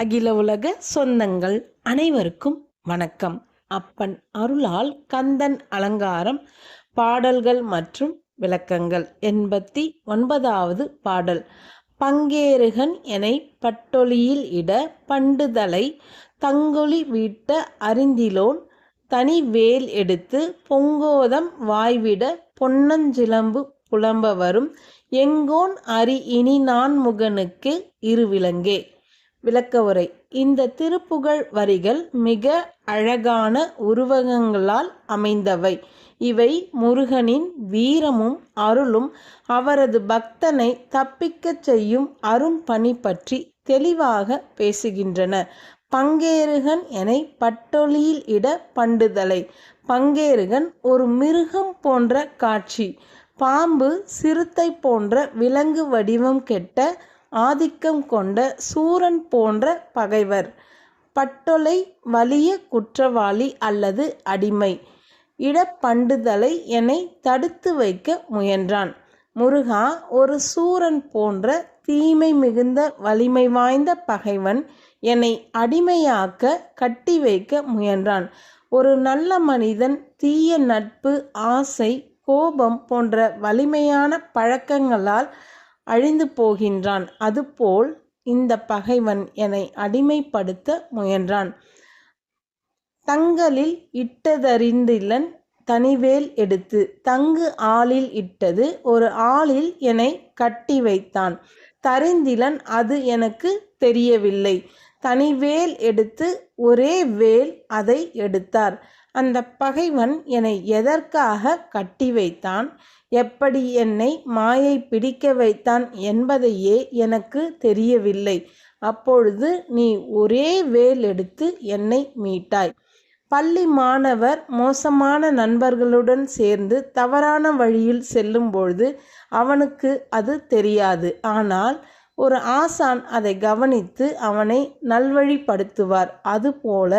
அகில உலக சொந்தங்கள் அனைவருக்கும் வணக்கம். அப்பன் அருளால் கந்தன் அலங்காரம் பாடல்கள் மற்றும் விளக்கங்கள். எண்பத்தி ஒன்பதாவது பாடல். பங்கேறுகன் எனை பட்டொலியில் இட பண்டுதலை தங்கொலி வீட்ட அறிந்திலோன் தனி வேல் எடுத்து பொங்கோதம் வாய்விட பொன்னஞ்சிலம்பு புலம்ப வரும் எங்கோன் அரி இனி நான் முகனுக்கு இருவிலங்கே விளக்க உரை. இந்த திருப்புகழ் வரிகள் மிக அழகான உருவகங்களால் அமைந்தவை. இவை முருகனின் வீரமும் அருளும். அவரது பக்தனை தப்பிக்கச் செய்யும் அரும் பணி பற்றி தெளிவாக பேசுகின்றன. பங்கேறுகன் என பட்டொலியில் இட பண்டுதலை. பங்கேறுகன் ஒரு மிருகம் போன்ற காட்சி. பாம்பு சிறுத்தை போன்ற விலங்கு வடிவம் கெட்ட ஆதிக்கம் கொண்ட சூரன் போன்ற பகைவர். பட்டொலை வலிய குற்றவாளி அல்லது அடிமை. இடப்பண்டுதலை என்னை தடுத்து வைக்க முயன்றான். முருகா ஒரு சூரன் போன்ற தீமை மிகுந்த வலிமை வாய்ந்த பகைவன் என்னை அடிமையாக்க கட்டி வைக்க முயன்றான். ஒரு நல்ல மனிதன் தீய நட்பு ஆசை கோபம் போன்ற வலிமையான பழக்கங்களால் அழிந்து போகின்றான். அதுபோல் இந்த பகைவன் என்னை அடிமைப்படுத்த முயன்றான். தங்களில் இட்டதறிந்திலன் தனிவேல் எடுத்து தங்கு ஆளில் இட்டது ஒரு ஆளில் என்னை கட்டி வைத்தான். தரிந்திலன் அது எனக்கு தெரியவில்லை. தனிவேல் எடுத்து ஒரே வேல் அதை எடுத்தார். அந்த பகைவன் என்னை எதற்காக கட்டி வைத்தான்? எப்படி என்னை மாயை பிடிக்க வைத்தான் என்பதையே எனக்கு தெரியவில்லை. அப்பொழுது நீ ஒரே வேல் எடுத்து என்னை மீட்டாய். பள்ளி மாணவர் மோசமான நண்பர்களுடன் சேர்ந்து தவறான வழியில் செல்லும்பொழுது அவனுக்கு அது தெரியாது. ஆனால் ஒரு ஆசான் அதை கவனித்து அவனை நல்வழிப்படுத்துவார். அதுபோல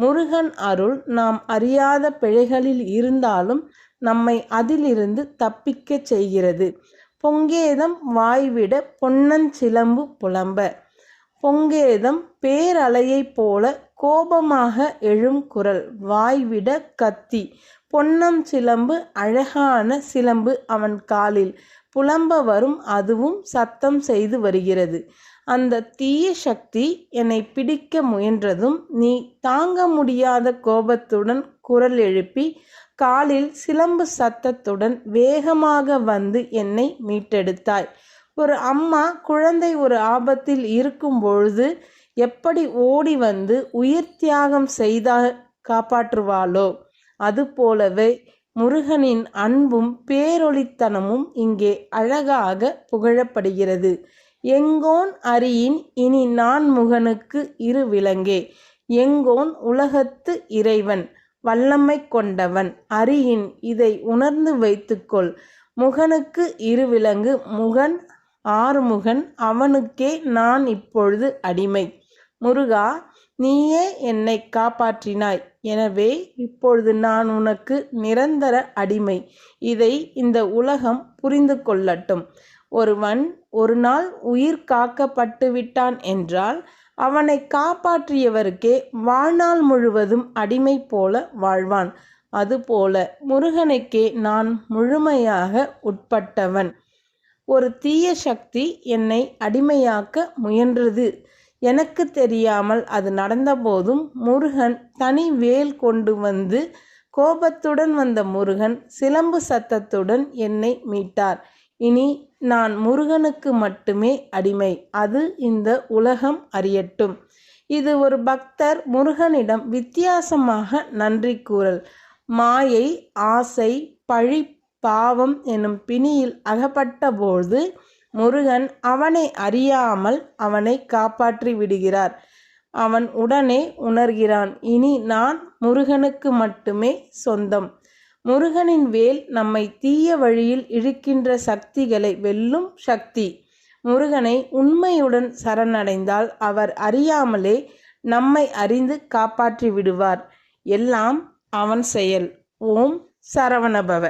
முருகன் அருள் நாம் அறியாத பிழைகளில் இருந்தாலும் நம்மை அதிலிருந்து தப்பிக்கச் செய்கிறது. பொங்கேதம் வாய்விட பொன்னஞ்சிலம்பு புலம்ப. பொங்கேதம் பேரலையைப் போல கோபமாக எழும் குரல் வாய்விட கத்தி. பொன்னம் சிலம்பு அழகான சிலம்பு அவன் காலில். புலம்ப வரும் அதுவும் சத்தம் செய்து வருகிறது. அந்த தீய சக்தி என்னை பிடிக்க முயன்றதும் நீ தாங்க முடியாத கோபத்துடன் குரல் எழுப்பி காலில் சிலம்பு சத்தத்துடன் வேகமாக வந்து என்னை மீட்டெடுத்தாய். ஒரு அம்மா குழந்தை ஒரு ஆபத்தில் இருக்கும் பொழுது எப்படி ஓடி வந்து உயிர் தியாகம் செய்தா காப்பாற்றுவாளோ? அதுபோலவே முருகனின் அன்பும் பேரொளித்தனமும் இங்கே அழகாக புகழப்படுகிறது. எங்கோன் அரியின் இனி நான் முகனுக்கு இரு விலங்கே எங்கோன் உலகத்து இறைவன் வல்லமை கொண்டவன் அரியின் இதை உணர்ந்து வைத்துக்கொள். முகனுக்கு இரு விலங்கு முகன் ஆறுமுகன் அவனுக்கே நான் இப்பொழுது அடிமை. முருகா நீயே என்னை காப்பாற்றினாய். எனவே இப்பொழுது நான் உனக்கு நிரந்தர அடிமை. இதை இந்த உலகம் புரிந்து கொள்ளட்டும். ஒருவன் ஒரு நாள் உயிர் காக்கப்பட்டு விட்டான் என்றால் அவனை காப்பாற்றியவருக்கே வாழ்நாள் முழுவதும் அடிமை போல வாழ்வான். அதுபோல முருகனுக்கே நான் முழுமையாக உட்பட்டவன். ஒரு தீய சக்தி என்னை அடிமையாக்க முயன்றது. எனக்கு தெரியாமல் அது நடந்தபோதும் முருகன் தனி வேல் கொண்டு வந்து கோபத்துடன் வந்த முருகன் சிலம்பு சத்தத்துடன் என்னை மீட்டார். இனி நான் முருகனுக்கு மட்டுமே அடிமை. அது இந்த உலகம் அறியட்டும். இது ஒரு பக்தர் முருகனிடம் வித்தியாசமாக நன்றி கூறல். மாயை ஆசை பழி பாவம் எனும் பிணியில் அகப்பட்டபோது முருகன் அவனை அறியாமல் அவனை காப்பாற்றி விடுகிறார். அவன் உடனே உணர்கிறான் இனி நான் முருகனுக்கு மட்டுமே சொந்தம். முருகனின் வேல் நம்மை தீய வழியில் இழுக்கின்ற சக்திகளை வெல்லும் சக்தி. முருகனை உண்மையுடன் சரணடைந்தால் அவர் அறியாமலே நம்மை அறிந்து காப்பாற்றி விடுவார். எல்லாம் அவன் செயல். ஓம் சரவணபவ.